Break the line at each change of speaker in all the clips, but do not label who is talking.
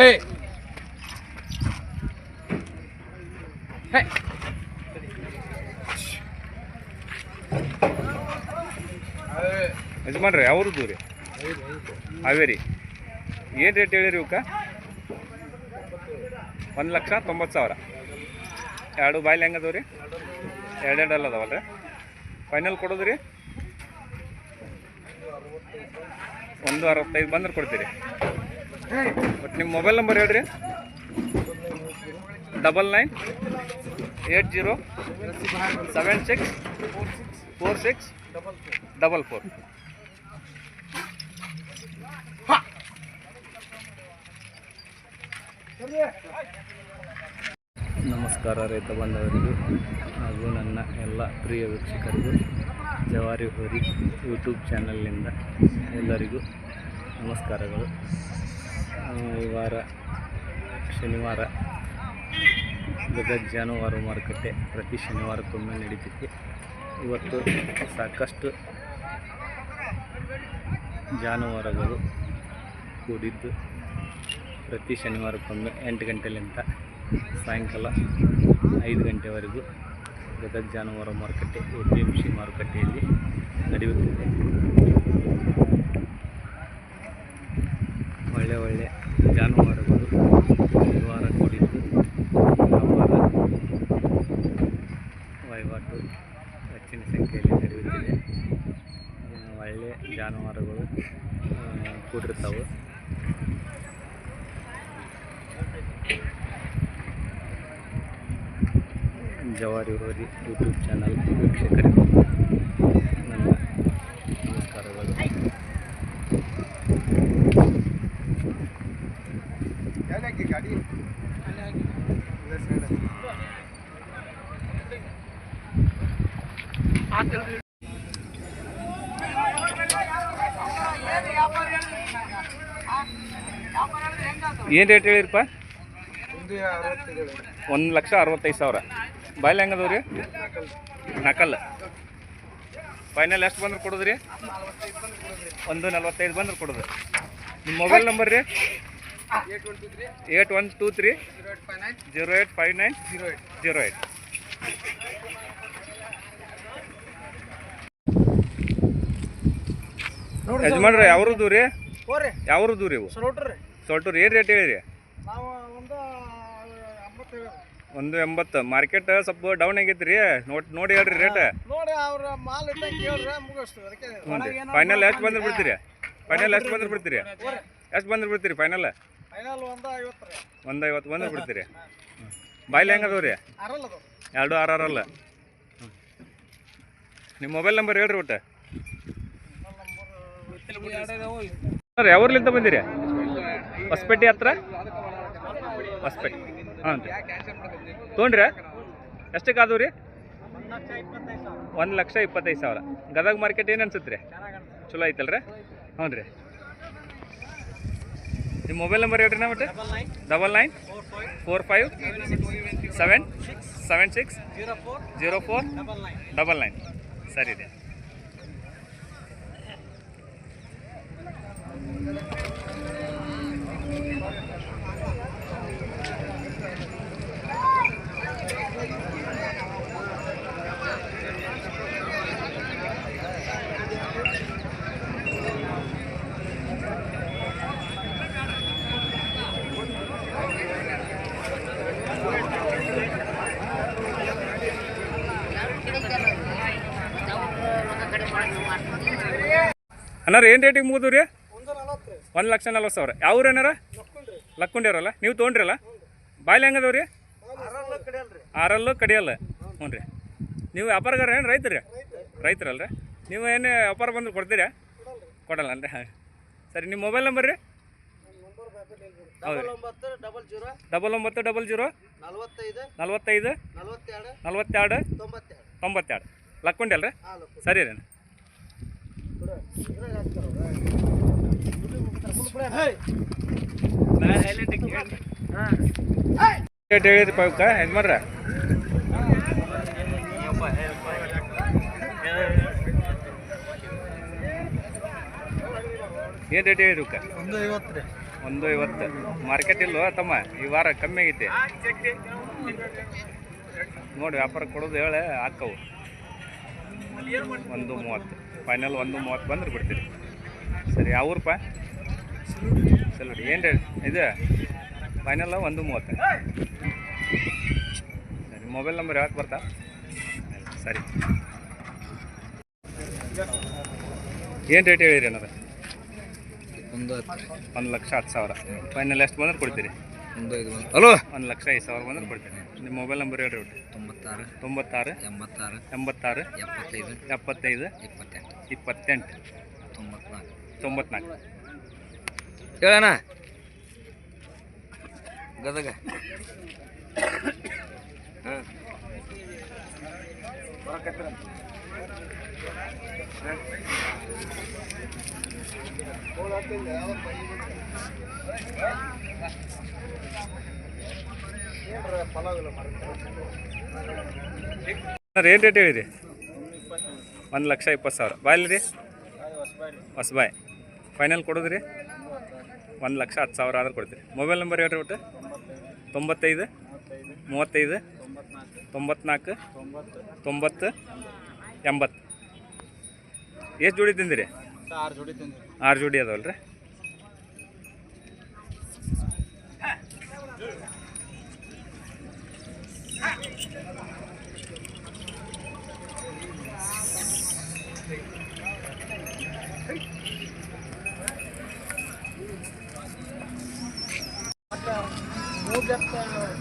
ಹೇ ಹೇ
ಯಜಮಾನ್ರಿ ಅವ್ರದ್ದು ರೀ ಹಾವೇರಿ. ಏನು ರೇಟ್ ಹೇಳಿರಿ ಇವಕ್ಕ? ಒಂದು ಲಕ್ಷ ತೊಂಬತ್ತು ಸಾವಿರ. ಎರಡು ಬಾಯ್ಲಿ ಹೆಂಗೆ ಅದಾವ ರೀ ಎರಡೆರಡು ಅಲ್ಲ ಅದಾವಲ್ಲ ರೀ ಫೈನಲ್ ಕೊಡೋದು ರೀ ಒಂದು ಅರವತ್ತೈದು ಬಂದ್ರೆ ಕೊಡ್ತೀರಿ. ಬಟ್ ನಿಮ್ಮ ಮೊಬೈಲ್ ನಂಬರ್ ಹೇಳ್ರಿ. Double nine eight zero seven six four six double four. ನಮಸ್ಕಾರ ರೈತ ಬಾಂಧವರಿಗೂ ಹಾಗೂ ನನ್ನ ಎಲ್ಲ ಪ್ರಿಯ ವೀಕ್ಷಕರಿಗೂ ಜವಾರಿ ಹೋರಿ ಯೂಟ್ಯೂಬ್ ಚಾನಲ್ನಿಂದ ಎಲ್ಲರಿಗೂ ನಮಸ್ಕಾರಗಳು. ಈ ವಾರ, ಶನಿವಾರ, ಗದಗ ಜಾನುವಾರು ಮಾರುಕಟ್ಟೆ ಪ್ರತಿ ಶನಿವಾರಕ್ಕೊಮ್ಮೆ ನಡೀತೈತಿ. ಇವತ್ತು ಸಾಕಷ್ಟು ಜಾನುವಾರುಗಳು ಕೂಡಿದ್ದು ಪ್ರತಿ ಶನಿವಾರಕ್ಕೊಮ್ಮೆ ಎಂಟು ಗಂಟೆಲಿಂದ ಸಾಯಂಕಾಲ ಐದು ಗಂಟೆವರೆಗೂ ಗದಗ ಜಾನುವಾರು ಮಾರುಕಟ್ಟೆ, ಎ ಪಿ ಎಂ ಸಿ ಮಾರುಕಟ್ಟೆಯಲ್ಲಿ ನಡೆಯುತ್ತಿದೆ. ಒಳ್ಳೆ ಒಳ್ಳೆ ಜಾನುವಾರುಗಳು ಈ ವಾರ ಕೂಡಿದ್ದು ವ್ಯಾಪಾರ ವಹಿವಾಟು ಹೆಚ್ಚಿನ ಸಂಖ್ಯೆಯಲ್ಲಿ ನಡೆಯುತ್ತಿದೆ ಆ, ಒಳ್ಳೆ ಜಾನುವಾರುಗಳು ಆ, ಕೂಡಿರ್ತಾವೆ ಜವಾರಿ ಹೋರಿ ಯೂಟ್ಯೂಬ್ ಚಾನಲ್ ವೀಕ್ಷಕರಿಗೂ ನನ್ನ ನಮಸ್ಕಾರಗಳು ಏನು ರೇಟ್ ಹೇಳಿರಪ್ಪ ಒಂದು ಲಕ್ಷ ಅರವತ್ತೈದು ಸಾವಿರ. ಬಾಯ್ಲಿ ಹೆಂಗದವ ರೀ ನಕಲ್. ಫೈನಲ್ ಎಷ್ಟು ಬಂದ್ರೆ ಕೊಡೋದು ರೀ ಒಂದು ನಲ್ವತ್ತೈದು ಬಂದ್ರೆ ಕೊಡೋದು. ನಿಮ್ಮ ಮೊಬೈಲ್ ನಂಬರ್ ರೀ? Eight one two three. Zero eight five nine. Zero eight. Zero eight ಯಜಮಾನ್ರಿ ಯಾವ್ರದ್ದು ರೀ? ಯಾವ್ರದ್ದು ರೀ ಇವು?
ನೋಡ್ರಿ
ಸೊಲ್ಟು ಏನು ರೇಟ್ ಹೇಳಿರಿ
ನಾವು ಒಂದು ಎಂಬತ್ತೇಳು.
ಒಂದು ಎಂಬತ್ತು. ಮಾರ್ಕೆಟ್ ಸ್ವಲ್ಪ ಡೌನ್ ಆಗೈತಿ ರೀ ನೋಡಿ ನೋಡಿ ಹೇಳ್ರಿ ರೇಟ್
ನೋಡಿ ಅವ್ರ ಮಾಲ್ ಇದ್ದಂಗೆ ಕೇಳ್ರಿ ಮುಗಿಸ್ತೀವಿ. ಅದಕ್ಕೆ
ಫೈನಲ್ ಎಷ್ಟು ಬಂದ್ರೆ ಬಿಡ್ತೀರಿ? ಫೈನಲ್ ಎಷ್ಟು ಬಂದ್ರೆ ಬಿಡ್ತೀರಿ? ಎಷ್ಟು ಬಂದ್ರೆ ಬಿಡ್ತೀರಿ ಫೈನಲ್
ಫೈನಲ್ ಒಂದು ಐವತ್ತು ರೀ.
ಒಂದು ಐವತ್ತು ಬಂದ್ರೆ ಬಿಡ್ತೀರಿ. ಬಾಯ್ಲಿ ಹೆಂಗೆ ಅದಾವ ರೀ? ಎರಡು ಆರು ಆರಲ್ಲ ನಿಮ್ಮ ಮೊಬೈಲ್ ನಂಬರ್ ಹೇಳ್ರಿ ಒಟ್ಟು. ಸರ್ ಯಾವ್ರಲಿಂದ ಬಂದಿರಿ? ಹೊಸಪೇಟೆ ಹತ್ರ? ಹೊಸಪೇಟೆ. ಹಾಂ ರೀ. ತೊಗೊಂಡ್ರಿ? ಎಷ್ಟಕ್ಕೆ ಆದವು ರೀ? ಒಂದು ಲಕ್ಷ ಇಪ್ಪತ್ತೈದು ಸಾವಿರ. ಗದಗ ಮಾರ್ಕೆಟ್ ಏನು ಅನ್ಸುತ್ತೆ ರೀ? ಚಲೋ ಐತಲ್ರಿ? ಹ್ಞೂ ರೀ. ನಿಮ್ಮ ಮೊಬೈಲ್ ನಂಬರ್ ಹೇಳ್ರಿ ನಾ ಮತ್ತೆ? Double nine four five seven seven six
zero four double nine.
ಸರಿ ರೀ. ಅನ್ನಾರ ಏನು ರೇಟಿಗೆ ಮುಗಿದು ರೀ?
ಒಂದು
ಲಕ್ಷ ನಲ್ವತ್ತು ಸಾವಿರ. ಯಾವ ಏನಾರ?
ಲಕ್ಕೊಂಡ್ರಿ.
ಲಕ್ಕೊಂಡಿರಲ್ಲ ನೀವು ತೊಗೊಂಡ್ರಲ್ಲ? ಬಾಯ್ಲಿ ಹೆಂಗದವ್ರಿ ರೀ? ಆರಲ್ಲೂ ಕಡಿಯಲ್ಲ ಹ್ಞೂ ರೀ ನೀವು ವ್ಯಾಪಾರಗಾರ ಏನು ರೈತರಿ ರೈತರಲ್ಲ ರೀ. ನೀವು ಏನು ವ್ಯಾಪಾರ ಬಂದು ಕೊಡ್ತೀರಾ? ಕೊಡಲ್ಲ ಅಂದ್ರೆ ಹಾಂ. ಸರಿ ನಿಮ್ಮ ಮೊಬೈಲ್ ನಂಬರ್ ರೀ? ಹೌದು.
ಡಬಲ್ ಒಂಬತ್ತು ಡಬಲ್ ಜೀರೋ. ನಲ್ವತ್ತೈದು. ನಲವತ್ತೆರಡು. ತೊಂಬತ್ತೆರಡು.
ತೊಂಬತ್ತೆರಡು. ಲಕ್ಕೊಂಡಲ್ಲ ರೀ ಸರಿ ರೀ ರೇಟ್ ಹೇಳಿದ್ರಿ ಪವಕ್ಕ ಯಜಮಾನ್ರ ಏನು ರೇಟ್ ಇವಕ್ಕೆ
ಒಂದು ಐವತ್ತು.
ಮಾರ್ಕೆಟ್ ಇಲ್ವೋ ತಮ್ಮ ಈ ವಾರ ಕಮ್ಮಿ ಆಗಿದೆ ನೋಡಿ ವ್ಯಾಪಾರ ಕೊಡೋದು ಹೇಳ ಹಾಕವು ಒಂದು ಮೂವತ್ತು ಫೈನಲ್ ಒಂದು ಮೂವತ್ತು ಬಂದ್ರೆ ಬಿಡ್ತೀರಿ. ಸರಿ ಯಾವ ಊರಪ್ಪ? ಸರಿ ಏನು ರೇಟ್ ಇದು? ಫೈನಲ್ ಒಂದು ಮೂವತ್ತು. ಸರಿ ಮೊಬೈಲ್ ನಂಬರ್ ಯಾಕೆ ಬರ್ತಾ? ಸರಿ. ಏನು ರೇಟ್ ಹೇಳಿರಿ ಏನಾರ
ಒಂದು
ಒಂದು ಲಕ್ಷ ಹತ್ತು ಸಾವಿರ. ಫೈನಲ್ ಎಷ್ಟು ಬಂದ್ರೆ ಕೊಡ್ತೀರಿ?
ಹಲೋ
ಒಂದು ಲಕ್ಷ ಐದು ಸಾವಿರ ಬಂದ್ರೆ ಕೊಡ್ತೇನೆ. ನಿಮ್ಮ ಮೊಬೈಲ್ ನಂಬರ್ ಹೇಳ್ರಿ ಒಟ್ಟು.
ತೊಂಬತ್ತಾರು.
ತೊಂಬತ್ತಾರು.
ಎಂಬತ್ತಾರು.
ಎಂಬತ್ತಾರು.
ಎಪ್ಪತ್ತೈದು.
ಎಪ್ಪತ್ತೈದು.
ಇಪ್ಪತ್ತೆಂಟು.
ಇಪ್ಪತ್ತೆಂಟು.
ತೊಂಬತ್ನಾಲ್ಕು.
ತೊಂಬತ್ನಾಲ್ಕು.
ಹೇಳಣ್ಣ. ಗದಗ. ಹಾಂ.
ಏನು ರೇಟ್ ಹೇಳಿರಿ ಒಂದು ಲಕ್ಷ ಇಪ್ಪತ್ತು ಸಾವಿರ. ಬಾಯಲ್ಲಿ ರೀ ಹೊಸಬಾಯ್ ಫೈನಲ್ ಕೊಡೋದ್ರಿ? ಒಂದು ಲಕ್ಷ ಹತ್ತು ಸಾವಿರ ಆದ್ರೆ ಕೊಡ್ತೀರಿ. ಮೊಬೈಲ್ ನಂಬರ್ ಹೇಳ್ರಿ ಒಟ್ಟು? ತೊಂಬತ್ತೈದು, ಮೂವತ್ತೈದು, ತೊಂಬತ್ನಾಲ್ಕು ತೊಂಬತ್ತು ಎಂಬತ್ತು. ಎಷ್ಟು ಜೋಡಿ ತಿಂದಿರಿ?
ಆರು ಜೋಡಿ ತಿಂದಿರಿ
ಆರು ಜೋಡಿ ಅದಾವಲ್ಲ ರೀ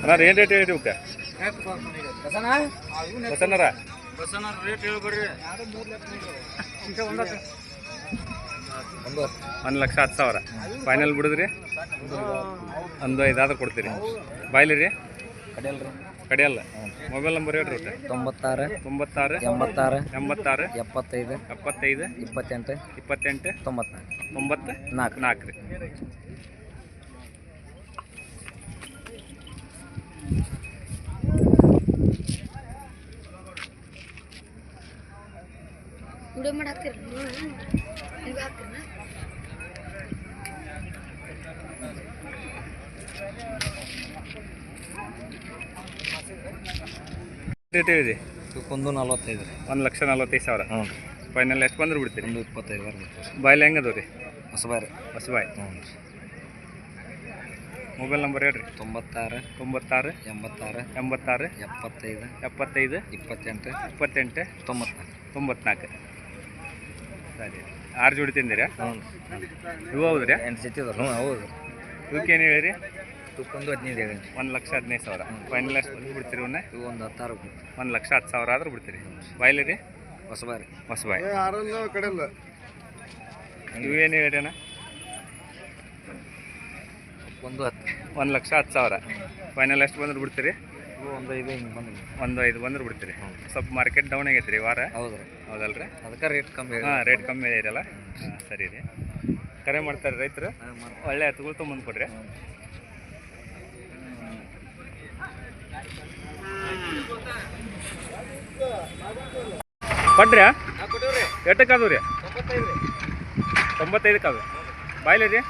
ಅಣ್ಣ ಏನು ರೇಟ್ ಹೇಳಿರಿ ಇವಕ್ಕೆ ಬಸಣ್ಣರ
ಬಸನ ರೇಟ್ ಹೇಳ್ಬೇಡ್ರಿ ಒಂದು
ಒಂದು ಲಕ್ಷ ಹತ್ತು ಸಾವಿರ. ಫೈನಲ್ ಬಿಡಿದ್ರಿ? ಒಂದು ಐದಾದ್ರೂ ಕೊಡ್ತೀರಿ. ಬಾಯ್ಲಿ ರೀ?
ಕಡೆಯಲ್ರಿ
ಕಡೆಯಲ್ಲ ಮೊಬೈಲ್ ನಂಬರ್ ಹೇಳ್ರಿ
ತೊಂಬತ್ತಾರು
ತೊಂಬತ್ತಾರು
ಎಂಬತ್ತಾರು
ಎಂಬತ್ತಾರು
ಎಪ್ಪತ್ತೈದು
ಎಪ್ಪತ್ತೈದು
ಇಪ್ಪತ್ತೆಂಟು
ಇಪ್ಪತ್ತೆಂಟು
ತೊಂಬತ್ನಾಲ್ಕು.
ತೊಂಬತ್ತು
ನಾಲ್ಕು.
ನಾಲ್ಕು ರೀ.
ವಿಡಿಯೋ ಮಾಡಿ ಹಾಕ್ತೀರಿ ನಿಮ್ಗೆ ಹಾಕ್ತೀರ
ರೇಟ್ ಹೇಳಿರಿ
ಒಂದು ನಲ್ವತ್ತೈದು ರೀ.
ಒಂದು ಲಕ್ಷ ನಲ್ವತ್ತೈದು ಸಾವಿರ?
ಹ್ಞೂ
ಫೈನಲ್ ಎಷ್ಟು ಬಂದ್ರೆ ಬಿಡ್ತೀರಿ?
ಒಂದು ಇಪ್ಪತ್ತೈದು ಬರ್ಬೇಕು
ಬಾಯ್ಲಿ ಹೆಂಗದವು ರೀ?
ಹೊಸಬಾಯಿ ರೀ.
ಹೊಸಬಾಯಿ?
ಹ್ಞೂ
ಮೊಬೈಲ್ ನಂಬರ್ ಹೇಳ್ರಿ.
ತೊಂಬತ್ತಾರು
ತೊಂಬತ್ತಾರು
ಎಂಬತ್ತಾರು
ಎಂಬತ್ತಾರು
ಎಪ್ಪತ್ತೈದು
ಎಪ್ಪತ್ತೈದು
ಇಪ್ಪತ್ತೆಂಟು
ಇಪ್ಪತ್ತೆಂಟು
ತೊಂಬತ್ನಾಲ್ಕು
ತೊಂಬತ್ನಾಲ್ಕು. ಸರಿ. ಆರು ಜೋಡಿ ತಿಂದಿರಾ?
ಹ್ಞೂ
ಇವು ಹೌದ್ರಿ?
ಎಂಟು ಜೊತೆ ಹ್ಞೂ ಹೌದು.
ಇವಕ್ಕೆ ಏನು ಹೇಳಿರಿ
ಒಂದು ಹದಿನೈದು ಹೇಳಿ
ಒಂದು ಲಕ್ಷ ಹದಿನೈದು ಸಾವಿರ. ಫೈನಲ್ ಎಷ್ಟು ಬಂದು ಬಿಡ್ತೀರಿ ಇವನ್ನ
ಇವು ಒಂದು ಹತ್ತಾರು
ಒಂದು ಲಕ್ಷ ಹತ್ತು ಸಾವಿರ ಆದರೂ ಬಿಡ್ತೀರಿ. ಬಾಯ್ಲಿ ರೀ
ಹೊಸಬಾಯಿ.
ಹೊಸಬಾಯ್.
ಕಡೆಯಲ್ಲ
ಇವೇನು ಹೇಳಿರಿ ಅಣ್ಣ?
ಒಂದು ಹತ್ತು.
ಒಂದು ಲಕ್ಷ ಹತ್ತು ಸಾವಿರ. ಫೈನಲ್ ಎಷ್ಟು ಬಂದ್ರೆ ಬಿಡ್ತೀರಿ
ಒಂದು ಐದು ಹಿಂಗೆ
ಒಂದು ಐದು ಬಂದ್ರೆ ಬಿಡ್ತೀರಿ. ಸ್ವಲ್ಪ ಮಾರ್ಕೆಟ್ ಡೌನ್ ಆಗೈತೆ ರೀ ವಾರ?
ಹೌದು ರೀ.
ಹೌದಲ್ರಿ?
ಅದಕ್ಕೆ ರೇಟ್ ಕಮ್ಮಿ
ಹಾಂ ರೇಟ್ ಕಮ್ಮಿ ಇರಲ್ಲ ಹಾಂ ಸರಿ ರೀ. ಕರೆ ಮಾಡ್ತಾರೆ ರೈತರು. ಒಳ್ಳೆ ಹತ್ತುಗಳು ತೊಗೊಂಬಂದು ಕೊಡ್ರಿ. ಕೊಡ್ರಿ ಎಷ್ಟಕ್ಕೆ ಅದು ರೀ? ತೊಂಬತ್ತೈದಕ್ಕೆ ಅದು ಬಾಯ್ಲಿ ರೀ?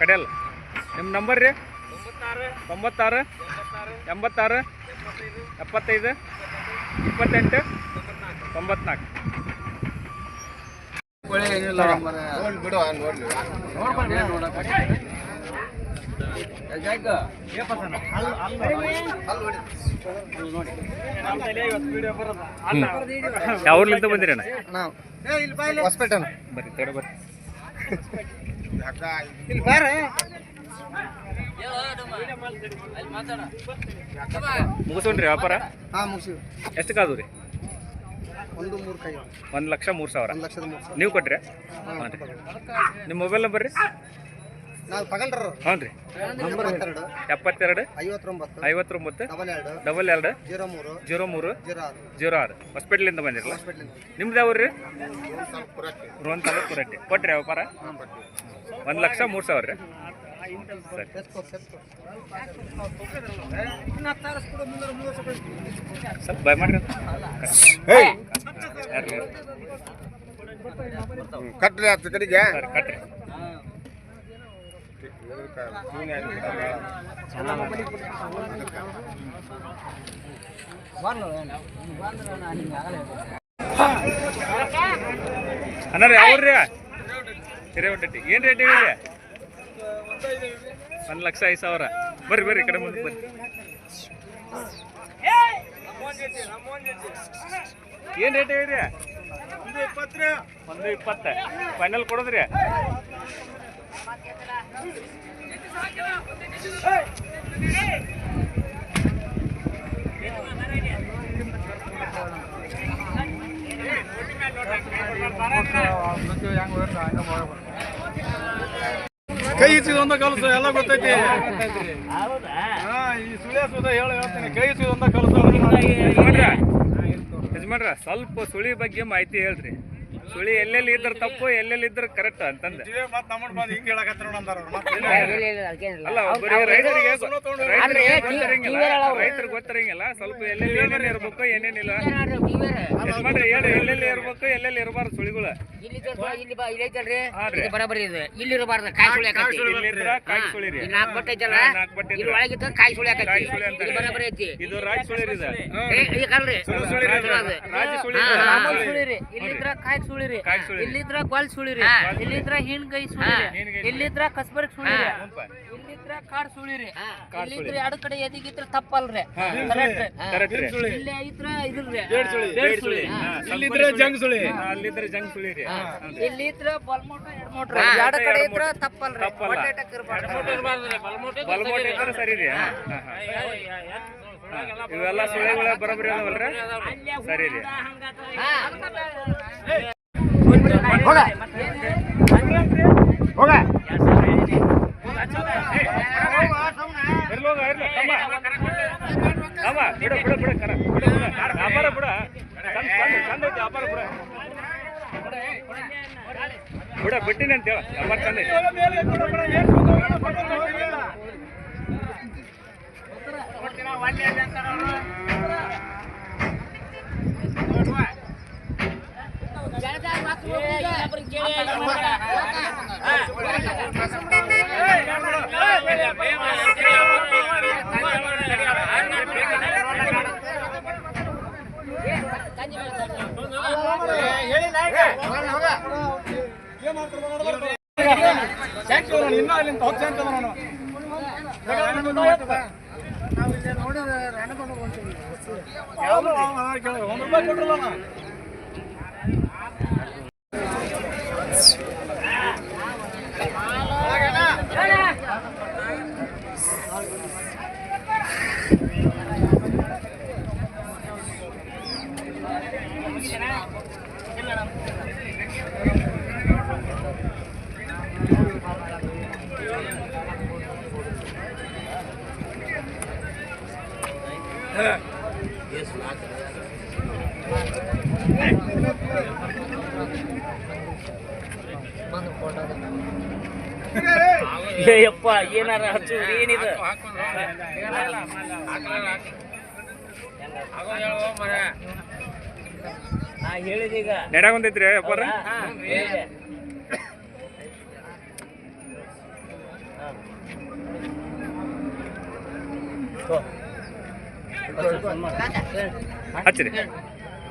ಕಡೆಯಲ್ಲ. ನಿಮ್ಮ ನಂಬರ್ ರೀ? ತೊಂಬತ್ತಾರು. ಎಂಬತ್ತಾರು ಎಪ್ಪತ್ತೈದು ಇಪ್ಪತ್ತೆಂಟು ತೊಂಬತ್ನಾಲ್ಕು. ಯಾವ ಬಂದಿರಣ್ಣ ಬಂದಿರಿ ಅಣ್ಣ
ಹೊಸಪೇಟೆ
ಬರ್ರಿ ತಡ ಬರ್ರಿ.
ಇಲ್ಲಿ ಬಾರ.
ಮುಗಿಸೋಣ್ರಿ ವ್ಯಾಪಾರ?
ಹಾಂ ಮುಗಿಸಿ
ಎಷ್ಟಕ್ಕಾದು ರೀ
ಒಂದು ಮೂರು ಕೈ.
ಒಂದು ಲಕ್ಷ ಮೂರು ಸಾವಿರ.
ಒಂದು ಲಕ್ಷದ ಮೂರು ಸಾವಿರ.
ನೀವು ಕೊಟ್ರಿ? ನಿಮ್ಮ ಮೊಬೈಲ್ ನಂಬರ್ ರೀ?
ನಾವು ತಗೊಂಡ್ರ
ಹ್ಞೂ ರೀ. ಎಪ್ಪತ್ತೆರಡು
ಐವತ್ತೊಂಬತ್ತು
ಐವತ್ತೊಂಬತ್ತು
ಡಬಲ್ ಎರಡು
ಡಬಲ್ ಎರಡು
ಜೀರೋ ಮೂರು
ಜೀರೋ ಮೂರು
ಜೀರೋ ಆರು.
ಜೀರೋ ಆರು. ಹಾಸ್ಪಿಟ್ಲಿಂದ ಬಂದಿರಲ್ಲ? ನಿಮ್ದು ಯಾವ ರೀ? ರೋನ್ ತಾಲೂಕು ಪುರಟ್ಟಿ. ಕೊಟ್ರಿ ವ್ಯಾಪಾರ? ಒಂದು ಲಕ್ಷ ಮೂರು ಸಾವಿರ ರೀ? ಸ್ವಲ್ಪ ಬಾಯ್ ಮಾಡ್ರಿ?
ಕಟ್ರಿ ಹತ್ತು ಕಡೆಗೆ
ಕಟ್ರಿ ಅನ್ನಾರ ಯಾವ್ರಿ ಹಿರೇವಟ್ಟಟ್ಟಿ ಏನು ರೇಟ್ ಹೇಳಿರಿ ಒಂದು ಲಕ್ಷ ಐದು ಸಾವಿರ. ಬರ್ರಿ ಬರ್ರಿ ಕಡೆ ಮುಂದೆ ಬರ್ರಿ. ಏನು ರೇಟ್ ಹೇಳಿರಿ? ಒಂದು ಇಪ್ಪತ್ತ. ಫೈನಲ್ ಕೊಡೋದ್ರಿ?
ಕೈ ಇಚ್ಚಿದೊಂದ ಕಲಸ ಎಲ್ಲ ಗೊತ್ತೈತಿ. ಈ ಸುಳ್ಯ ಸುದ ಹೇಳ ಹೇಳ್ತೀನಿ. ಕೈ ಇಚ್ಚಿದೊಂದ ಕಲಸ
ಯಜಮಾನ್ರ ಸ್ವಲ್ಪ ಸುಳಿ ಬಗ್ಗೆ ಮಾಹಿತಿ ಹೇಳ್ರಿ. ಸುಳಿ ಎಲ್ಲೆಲ್ಲಿ ಇದ್ರ ತಪ್ಪು ಎಲ್ಲೆಲ್ಲಿ ಇದ್ರ ಕರೆಕ್ಟ್ ಅಂತಂದ. ಅಲ್ಲ ಬರೀ ರೈತರಿಗೆ ರೈತರಿಗೆ ಗೊತ್ತಿರಂಗಿಲ್ಲ. ರೈತರಿಗೆ ಗೊತ್ತಿರಂಗಿಲ್ಲ. ಸ್ವಲ್ಪ ಎಲ್ಲೆಲ್ಲಿ ಏನೇನು ಇರ್ಬೇಕು ಏನೇನಿಲ್ಲ. ಮಾಡ್ರಿ ಹೇಳಿ ಎಲ್ಲೆಲ್ಲಿ ಇರ್ಬೇಕು ಎಲ್ಲೆಲ್ಲಿ ಇರಬಾರ್ದು ಸುಳಿಗಳು?
ಇಲ್ಲಿ ತೋರ್ಸು, ಇಲ್ಲಿ ಬಾ, ಇಲ್ಲಿ ಐತಲ್ರಿ.
ಹಾನ್ರಿ.
ಇದು ಬರಾಬರಿ ಇದೆ. ಇಲ್ಲಿ ಇರಬಾರ್ದು ಕಾಯಿ ಸುಳಿ
ಕಾಯಿ ಸುಳಿ ರೀ.
ನಾಲ್ಕು ಬಟ್ಟೆ ಐತಲ್ಲ? ಇಲ್ಲಿ. ಒಳಗಿದ್ದ ಕಾಯಿ ಸುಳಿ
ಸುಳಿ
ಬರಾಬರಿ ಐತಿ.
ಇದು ರಾಜ ಸುಳಿ ಇದೆ. ರಾಜ ಸುಳಿ
ಇಲ್ಲಿ
ಕಾಯಿ ಸುಳಿ.
ಸುಳಿರಿ ಇಲ್ಲಿದ್ರ ಗೊಲ್ ಸುಳಿರಿ. ಇಲ್ಲಿದ್ರ ಹಿಂಡ್ಗೈ ಸುಳಿರಿ ಇಲ್ಲಿದ್ರ ಕಸ್ಬರ್ಗ್ ಸುಳಿರಿ. ಇಲ್ಲಿದ್ರ ಕಾಡ್ ಸುಳಿರಿ. ಇಲ್ಲಿದ್ರ ಎರಡು ಕಡೆ ಎದಿಗಿದ್ರ ತಪ್ಪಲ್ರಿ ಕರೆಕ್ಟ್
ಕರೆಕ್ಟ್ ರೀ
ಇಲ್ಲಿ ಐತ್ರ ಇದ್ರಿ
ಸ್ವಲ್ಪ
ಇಲ್ಲಿದ್ರೆ ಜಂಗ್ ಸುಳಿ.
ಹಾ, ಜಂಗ್
ಇದ್ರ ಬಲ್ಮೋಟ. ಎರಡು ಕಡೆ ಇದ್ರ. ತಪ್ಪಲ್ರಿ
ಬಲ್ಮೋಟ ಇದ್ರೆ ಸರಿ ರೀ ಇವೆಲ್ಲ ಸುಳಿಗಳ ಬರೋಬ್ಬರಿ ಅದಾವಲ್ರಿ ಸರಿ ರೀ ಇರ್ಲಿ ಹೋಗ, ಇರ್ಲಿ, ತಮ್ಮ. ತಮ್ಮ, ಬಿಡು, ಬಿಡು, ಬಿಡು, ಕರ. ಬಿಡು, ಬಿಡು. ವ್ಯಾಪಾರ ಬಿಡು. ಚಂದ, ಚಂದ, ಚಂದ ಐತಿ ವ್ಯಾಪಾರ ಬಿಡು. ಬಿಡ ಬಿಟ್ಟಿನಿ ಅಂತ ಹೇಳ ವ್ಯಾಪಾರ ಚಂದ ಐತಿ
ಇನ್ನ ಅಲ್ಲಿಂದ ಹತ್ತು ಸೆಂಟ್ ಅದ ನೋಡು. ಯಾವ್ದು? ಹಾ, ಕೇಳು. ಒಂದ್ ರೂಪಾಯಿ ಕೊಟ್ರಲ್ಲ ನಾ.
ಯಪ್ಪ ಏನಾರ ಹಚ್ಚು ಏನಿದು? ಹೇಳಿದೀಗ.
ಒಂದೈತ್ರಿ. ಹಚ್ಚಿರಿ.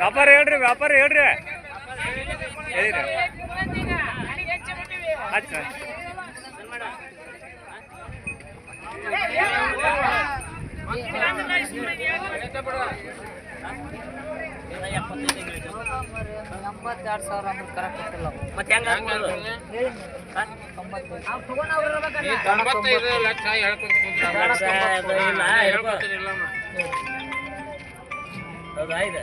ವ್ಯಾಪಾರ ಹೇಳ್ರಿ ವ್ಯಾಪಾರ ಹೇಳ್ರಿ. ಹೇಳಿರಿ. ಹಚ್ಚ
ಎಂಬತ್ತೆರಡು ಸಾವಿರ ಅಂದ್ರೆ ಕರೆಕ್ಟ್ ಕೊಟ್ಟಿಲ್ಲ.
ಮತ್ತೆ ಹೆಂಗ ಹಾಕ್ಬೋದು?
ತೊಗೊಂಡವ್ರು
ಲಕ್ಷ ಹೇಳ್ಕೊಂತ ಇಲ್ಲ. ಹೌದಾ ಇದು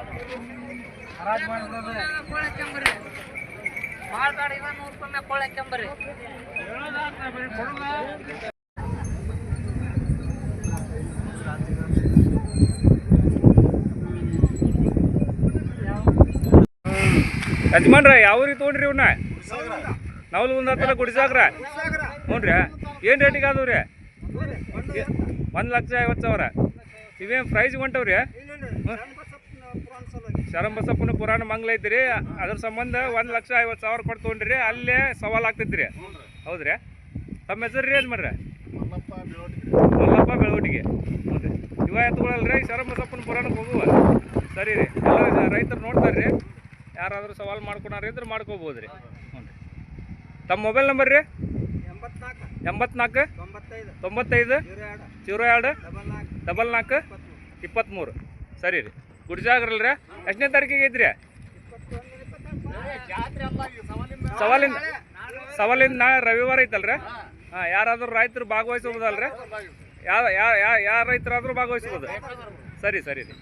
ಹರಾಜ್ ಮಾಡಿದ್ರೆ
ಕೋಳಕ್ಕೆಂಬರಿ ಭಾಳ ಬೇಡ ಇವ ನೂರು ರೂಪಾಯಿ ಕೋಳಕ್ಕೆಂಬರಿ
ಯಜಮಾನ್ರ ಯಾವ ರೀತಿ ತೊಗೊಂಡ್ರಿ ಇವನ್ನ ನಾವಲ್ ಒಂದು ಹತ್ತಿರ ಗುಡಿಸಾಗ್ರ? ಹ್ಞೂ ರೀ ಏನು ರೇಟಿಗೆ ಆದವು ರೀ ಒಂದು ಲಕ್ಷ ಐವತ್ತು ಸಾವಿರ. ಇವೇನು ಪ್ರೈಸ್ ಹೊಂಟವ್ರಿ? ಶರಂಬಸಪ್ಪನ ಪುರಾಣ ಮಂಗ್ಲ ಐತ್ರಿ. ಅದ್ರ ಸಂಬಂಧ ಒಂದು ಲಕ್ಷ ಐವತ್ತು ಸಾವಿರ ಕೊಟ್ಟು ತೊಗೊಂಡ್ರಿ ಅಲ್ಲೇ ಸವಾಲ್ ಆಗ್ತೈತ್ರಿ. ಹೌದ್ರಿ? ತಮ್ಮ ಹೆಸರು ರೀ ಮಾಡ್ರಿ ಮಲ್ಲಪ್ಪ ಬೆಳವಟಿಗೆ. ಹ್ಞೂ ರೀ ಇವ ಎತ್ಕೊಳಲ್ರಿ ಶರಂಬಸಪ್ಪನ ಪುರಾಣಕ್ಕೆ ಹೋಗುವ. ಸರಿ ರೀ. ಎಲ್ಲ ರೈತರು ನೋಡ್ತಾರೆ ರೀ ಯಾರಾದರೂ ಸವಾಲು ಮಾಡ್ಕೊಳಾರ ಇದ್ರೆ ಮಾಡ್ಕೋಬೋದು ರೀ ಹ್ಞೂ ರೀ ತಮ್ಮ ಮೊಬೈಲ್ ನಂಬರ್ ರೀ?
ಎಂಬತ್ನಾಲ್ಕು. ತೊಂಬತ್ತೈದು. ಜೀರೋ ಎರಡು. ಡಬಲ್ ನಾಲ್ಕು.
ಇಪ್ಪತ್ತ್ಮೂರು ಸರಿ ರೀ. ಗುಡ್ಜಾಗ್ರಲ್ಲ ರೀ ಎಷ್ಟನೇ ತಾರೀಕಿಗೆ ಐತ್ರಿ ಸವಾಲಿಂದ ಸವಾಲಿಂದ ನಾಳೆ ರವಿವಾರ ಐತಲ್ರಿ? ಹಾಂ, ಯಾರಾದರೂ ರೈತರು ಭಾಗವಹಿಸ್ಬೋದಲ್ರಿ? ಯಾವ ಯಾವ ಯಾವ ರೈತರಾದರೂ ಭಾಗವಹಿಸ್ಬೋದು. ಸರಿ ಸರಿ. ರೀ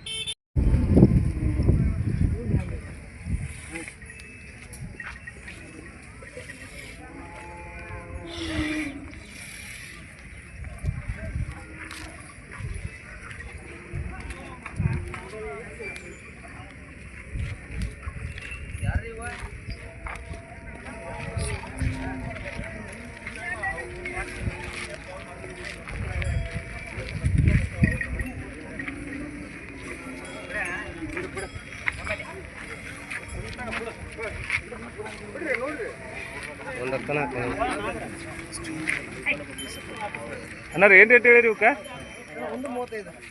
ಅಣ್ಣ ಏನು ರೇಟ್ ಹೇಳಿರಿ ಇವಕ್ಕೆ?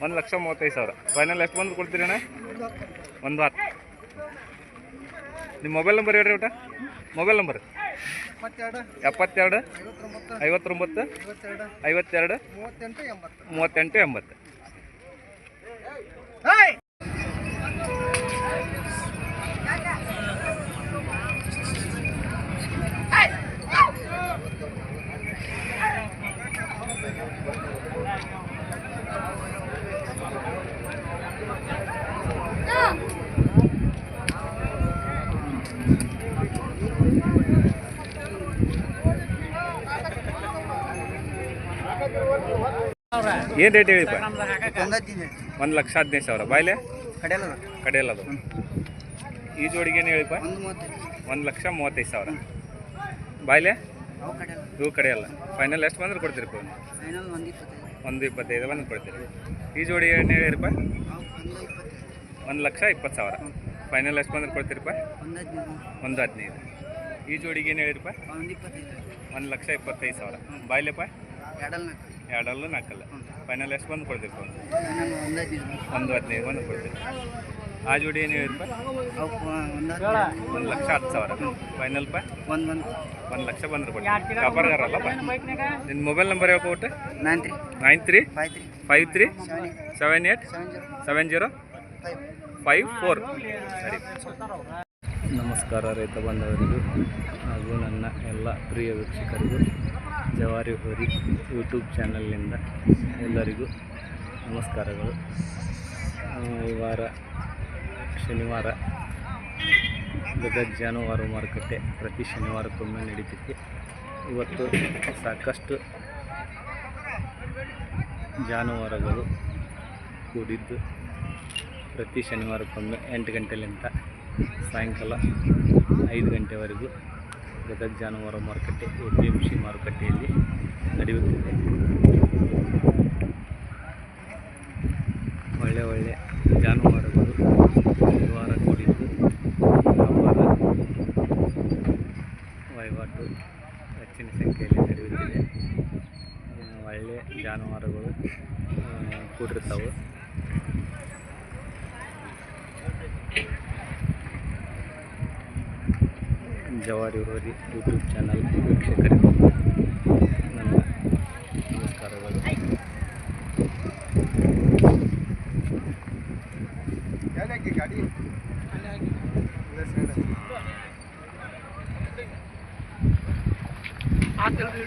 ಒಂದು
ಲಕ್ಷ ಮೂವತ್ತೈದು ಸಾವಿರ. ಫೈನಲ್ ಎಷ್ಟು ಬಂದು ಕೊಡ್ತೀರಿ ಅಣ್ಣ? ಒಂದು ಹತ್ತು. ನಿಮ್ಮ ಮೊಬೈಲ್ ನಂಬರ್ ಹೇಳ್ರಿ ಊಟ. ಮೊಬೈಲ್ ನಂಬರ್ ಎಪ್ಪತ್ತೆರಡು.
ಐವತ್ತೊಂಬತ್ತು. ಐವತ್ತೆರಡು. ಮೂವತ್ತೆಂಟು ಎಂಬತ್ತು.
ಏನು ರೇಟ್ ಹೇಳಿಪ್ಪ ಒಂದು ಲಕ್ಷ ಹದಿನೈದು ಸಾವಿರ. ಬಾಯ್ಲೆ?
ಕಡೆಯಲ್ಲ
ಕಡೆಯಲ್ಲ ಅದು ಈ ಜೋಡಿಗೆ ಏನು ಹೇಳಿಪ್ಪ
ಒಂದು
ಲಕ್ಷ ಮೂವತ್ತೈದು ಸಾವಿರ. ಬಾಯ್ಲೆ? ಇವು ಕಡೆಯಲ್ಲ. ಫೈನಲ್ ಎಷ್ಟು ಬಂದ್ರೆ ಕೊಡ್ತೀರಿ ಫೋನ್
ಒಂದು ಇಪ್ಪತ್ತೈದು.
ಒಂದು ಇಪ್ಪತ್ತೈದು ಬಂದು ಕೊಡ್ತೀರಿ. ಈ ಜೋಡಿ ಏನು ಹೇಳಿರಿಪ್ಪ
ಒಂದು
ಲಕ್ಷ ಇಪ್ಪತ್ತು ಸಾವಿರ. ಫೈನಲ್ ಎಷ್ಟು ಬಂದ್ರೆ ಕೊಡ್ತೀರಪ್ಪ?
ಒಂದು ಹದಿನೈದು.
ಒಂದು ಹದಿನೈದು. ಈ ಜೋಡಿಗೆ ಏನು ಹೇಳಿರಪ್ಪ
ಒಂದು
ಲಕ್ಷ ಇಪ್ಪತ್ತೈದು ಸಾವಿರ. ಬಾಯ್ಲೆಪ್ಪ?
ಎರಡಲ್ಲ
ಎರಡಲ್ಲೂ ನಾಲ್ಕಲ್ಲ. ಫೈನಲ್ ಎಷ್ಟು ಬಂದು ಕೊಡ್ತೀರಿ ಫೋನ್
ಒಂದು ಹದಿನೈದು
ಒಂದು ಹದಿನೈದು ಬಂದು ಕೊಡ್ತೀರಿ. ಆ ಜೋಡಿ ಏನು
ಅವು ಒಂದು
ಲಕ್ಷ ಹತ್ತು ಸಾವಿರ. ಫೈನಲ್ ಪ?
ಒಂದು ಒಂದು
ಲಕ್ಷ ಬಂದ್ರೆ ಕೊಡ್ತೀವಿ ವ್ಯಾಪಾರಗಾರಲ್ಲಪ್ಪ ನಿನ್ನ ಮೊಬೈಲ್ ನಂಬರ್ ಯಾವ ಕೊಟ್ಟು
nine three
nine three
five three
five three
seven eight
seven eight
seven zero five
four ಸರಿ ನಮಸ್ಕಾರ ರೈತ ಬಂದವರಿಗೂ ಹಾಗೂ ನನ್ನ ಎಲ್ಲ ಪ್ರಿಯ ವೀಕ್ಷಕರಿಗೂ. ಜವಾರಿ ಹೋರಿ ಯೂಟ್ಯೂಬ್ ಚಾನಲ್ನಿಂದ ಎಲ್ಲರಿಗೂ ನಮಸ್ಕಾರಗಳು. ಈ ವಾರ ಶನಿವಾರ, ಗದಗ ಜಾನುವಾರು ಮಾರುಕಟ್ಟೆ ಪ್ರತಿ ಶನಿವಾರಕ್ಕೊಮ್ಮೆ ನಡೀತೈತಿ. ಇವತ್ತು ಸಾಕಷ್ಟು ಜಾನುವಾರುಗಳು ಕೂಡಿದ್ದು ಪ್ರತಿ ಶನಿವಾರಕ್ಕೊಮ್ಮೆ ಎಂಟು ಗಂಟೆಲಿಂದ ಸಾಯಂಕಾಲ ಐದು ಗಂಟೆವರೆಗೂ ಗದಗ ಜಾನುವಾರು ಮಾರುಕಟ್ಟೆ ಎ ಪಿ ಎಂ ಸಿ ಮಾರುಕಟ್ಟೆಯಲ್ಲಿ ನಡೆಯುತ್ತಿದೆ ಒಳ್ಳೆ ಒಳ್ಳೆ ಜಾನುವಾರುಗಳು ಈ ವಾರ ಕೂಡಿದ್ದು ವ್ಯಾಪಾರ ವಹಿವಾಟು ಹೆಚ್ಚಿನ ಸಂಖ್ಯೆಯಲ್ಲಿ ನಡೆಯುತ್ತಿದೆ ಆ, ಒಳ್ಳೆ ಜಾನುವಾರುಗಳು ಆ, ಕೂಡಿರ್ತಾವೆ
ಜವಾರಿ ವಿರೋಧಿ ಯೂಟ್ಯೂಬ್